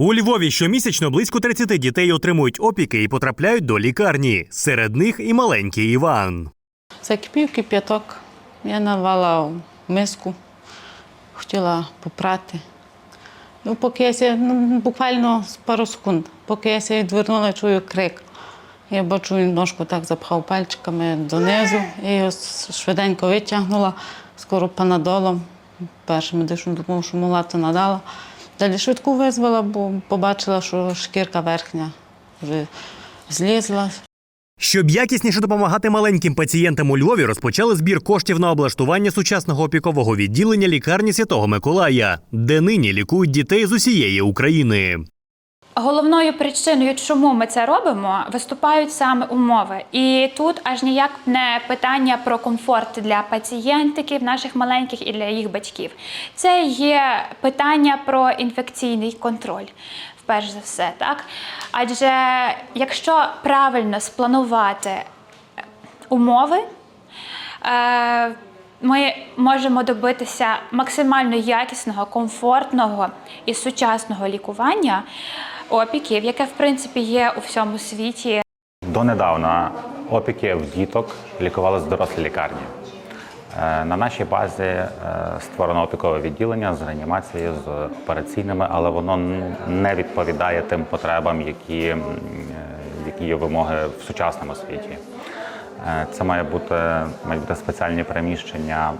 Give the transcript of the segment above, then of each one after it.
У Львові щомісячно близько 30 дітей отримують опіки і потрапляють до лікарні. Серед них і маленький Іван. Закипів кип'яток. Я наливала в миску, хотіла попрати. Ну, поки я ся, ну, буквально пару секунд, поки я ся відвернула, чую крик. Я бачу, він ножку так запхав пальчиками донизу. Я його швиденько витягнула, скоро панадолом. Першим медичну допомогу, що могла, то надала. Далі швидку визвала, бо побачила, що шкірка верхня вже злізла. Щоб якісніше допомагати маленьким пацієнтам у Львові, розпочали збір коштів на облаштування сучасного опікового відділення лікарні Святого Миколая, де нині лікують дітей з усієї України. Головною причиною, чому ми це робимо, виступають саме умови. І тут аж ніяк не питання про комфорт для пацієнтиків, наших маленьких і для їх батьків. Це є питання про інфекційний контроль. Перш за все, так? Адже якщо правильно спланувати умови, е, ми можемо добитися максимально якісного, комфортного і сучасного лікування опіків, яке в принципі є у всьому світі. Донедавна опіки в діток лікували з дорослі лікарні. Е, На нашій базі е, створено опікове відділення з реанімацією, з операційними, але воно не відповідає тим потребам, які, е, які є вимоги в сучасному світі. Це має бути, мають бути спеціальні приміщення,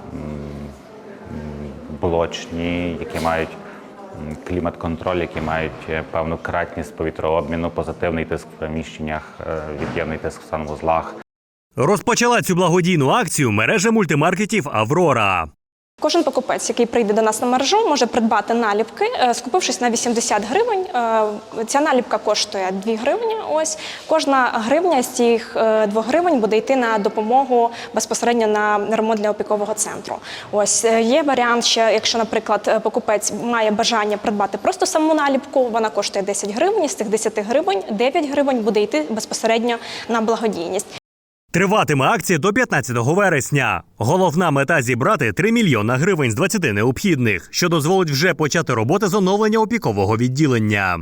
блочні, які мають клімат-контроль, які мають е, певну кратність повітрообміну, позитивний тиск в приміщеннях, е, від'ємний тиск в санвузлах. Розпочала цю благодійну акцію мережа мультимаркетів Аврора. Кожен покупець, який прийде до нас на мережу, може придбати наліпки, е, скупившись на 80 гривень. Е, Ця наліпка коштує 2 гривні. Ось кожна гривня з цих 2 гривень буде йти на допомогу безпосередньо на ремонт для опікового центру. Ось е, є варіант, ще якщо, наприклад, е, покупець має бажання придбати просто саму наліпку, вона коштує 10 гривень. З цих 10 гривень 9 гривень буде йти безпосередньо на благодійність. Триватиме акція до 15 вересня. Головна мета зібрати 3 мільйона гривень з 20 необхідних, що дозволить вже почати роботи з оновлення опікового відділення.